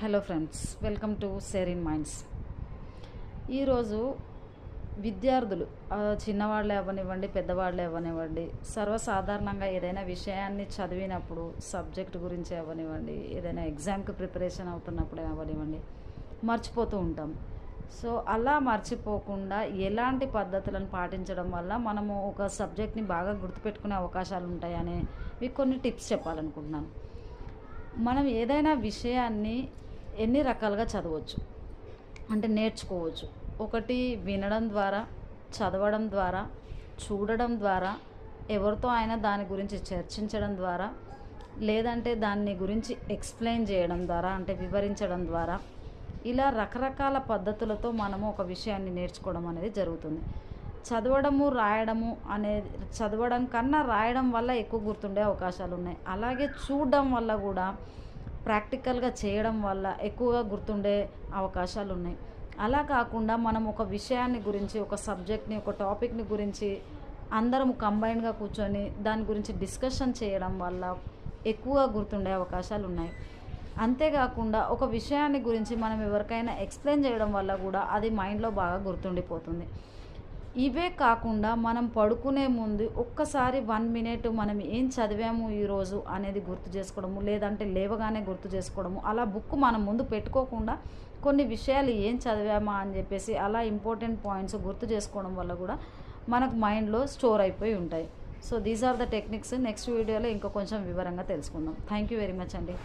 Hello friends welcome to serene minds ఈరోజు విద్యార్థులు చిన్నవాళ్ళు చిన్నవాళ్ళే అవ్వనివ్వండి పెద్దవాళ్ళే అవ్వనివ్వండి సర్వసాధారణంగా ఏదైనా విషయాన్ని చదివినప్పుడు సబ్జెక్ట్ గురించి అవ్వనివ్వండి ఏదైనా ఎగ్జామ్కి ప్రిపరేషన్ అవుతున్నప్పుడు అవ్వనివ్వండి మర్చిపోతూ ఉంటాం. సో అలా మర్చిపోకుండా ఎలాంటి పద్ధతులను పాటించడం వల్ల మనము ఒక సబ్జెక్ట్ని బాగా గుర్తుపెట్టుకునే అవకాశాలు ఉంటాయని మీకు కొన్ని టిప్స్ చెప్పాలనుకుంటున్నాను. మనం ఏదైనా విషయాన్ని ఎన్ని రకాలుగా చదవచ్చు? అంటే నేర్చుకోవచ్చు. ఒకటి వినడం ద్వారా చదవడం ద్వారా చూడడం ద్వారా ఎవరితో అయినా దాని గురించి చర్చించడం ద్వారా లేదంటే దాన్ని గురించి ఎక్స్ప్లెయిన్ చేయడం ద్వారా అంటే వివరించడం ద్వారా ఇలా రకరకాల పద్ధతులతో మనము ఒక విషయాన్ని నేర్చుకోవడం అనేది జరుగుతుంది. చదవడము రాయడము అనేది చదవడం కన్నా రాయడం వల్ల ఎక్కువ గుర్తుండే అవకాశాలు ఉన్నాయి అలాగే చూడడం వల్ల కూడా ప్రాక్టికల్గా చేయడం వల్ల ఎక్కువగా గుర్తుండే అవకాశాలు ఉన్నాయి అలా కాకుండా మనం ఒక విషయాన్ని గురించి ఒక సబ్జెక్ట్ని ఒక టాపిక్ని గురించి అందరం కంబైన్గా కూర్చొని దాని గురించి డిస్కషన్ చేయడం వల్ల ఎక్కువగా గుర్తుండే అవకాశాలు ఉన్నాయి అంతేకాకుండా ఒక విషయాన్ని గురించి మనం ఎవరికైనా ఎక్స్ప్లెయిన్ చేయడం వల్ల కూడా అది మైండ్లో బాగా గుర్తుండిపోతుంది. ఇవే కాకుండా మనం పడుకునే ముందు ఒక్కసారి వన్ మినిట్ మనం ఏం చదివాము ఈరోజు అనేది గుర్తు చేసుకోవడము లేదంటే లేవగానే గుర్తు చేసుకోవడము అలా బుక్ మనం ముందు పెట్టుకోకుండా కొన్ని విషయాలు ఏం చదివామా అని చెప్పేసి అలా ఇంపార్టెంట్ పాయింట్స్ గుర్తు చేసుకోవడం వల్ల కూడా మనకు మైండ్లో స్టోర్ అయిపోయి ఉంటాయి. So these are the techniques. Next వీడియోలో ఇంకా కొంచెం వివరంగా తెలుసుకుందాం. థ్యాంక్ యూ వెరీ మచ్ అండి.